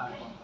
Yeah.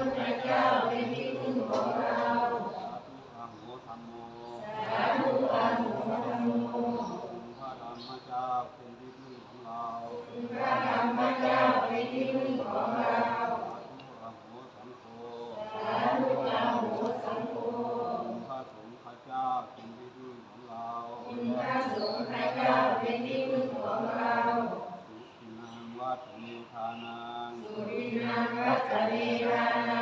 พุทธเจ้าเป็นที่พึ่งของเราสาธุอาโมธัมโมพระธรรมเจ้าเป็นที่พึ่งของเราพระธรรมเจ้าเป็นที่พึ่งของเราสาธุอาโมสังโฆพระสงฆ์พระเจ้าเป็นที่พึ่งของเราพระสงฆ์พระเจ้าเป็นที่พึ่งของเราสุขินัวัตถุทาน قليلا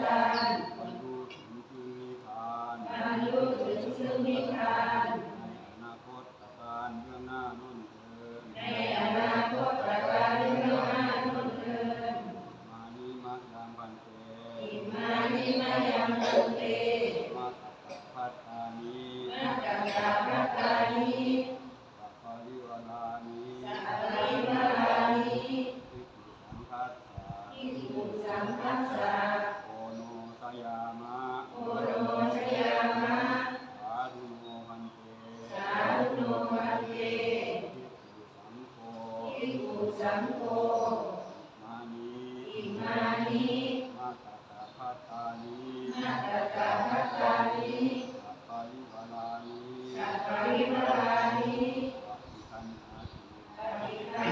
ญาณบรรลุในอนาคตการเบื้อหน้านุ่นเถินในอนาคตการเบื้อหน้านุ่นเถินมานิมายังวันเตมานิมายังวันเตมาตัพพัทธานิ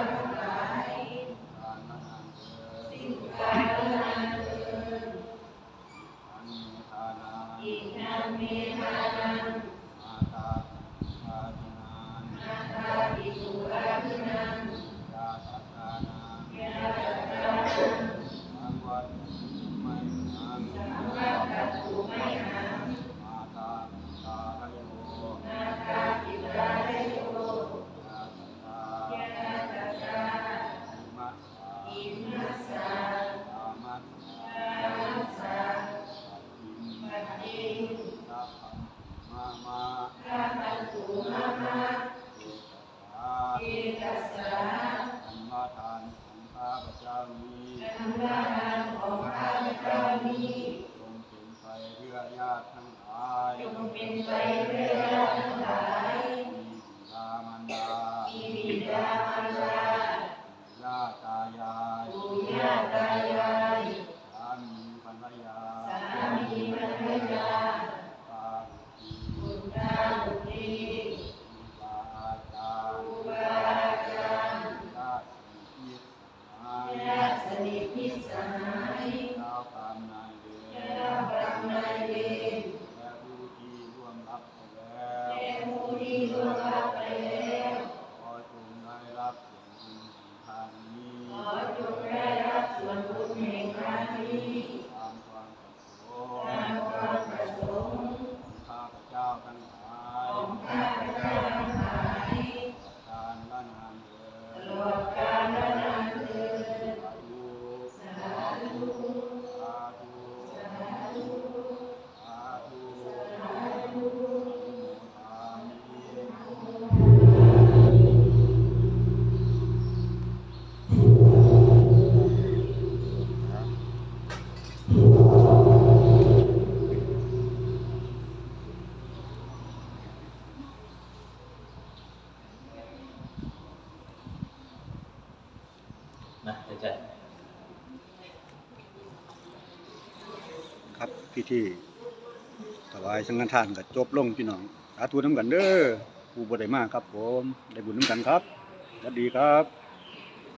Father. ริงมามาราตันตุมามาเอตัสสะธรรมทานของข้าพเจ้านี้ธรรมทานของข้าพเจ้านี้จงถึงไปเพื่อญาติทั้งหลาย ครับพิธีถวายสังฆทานกับจบลงพี่น้องสาธุน้ำกันเด้อผู้บริมากครับผมได้บุญน้ำกันครับสวัสดีครับ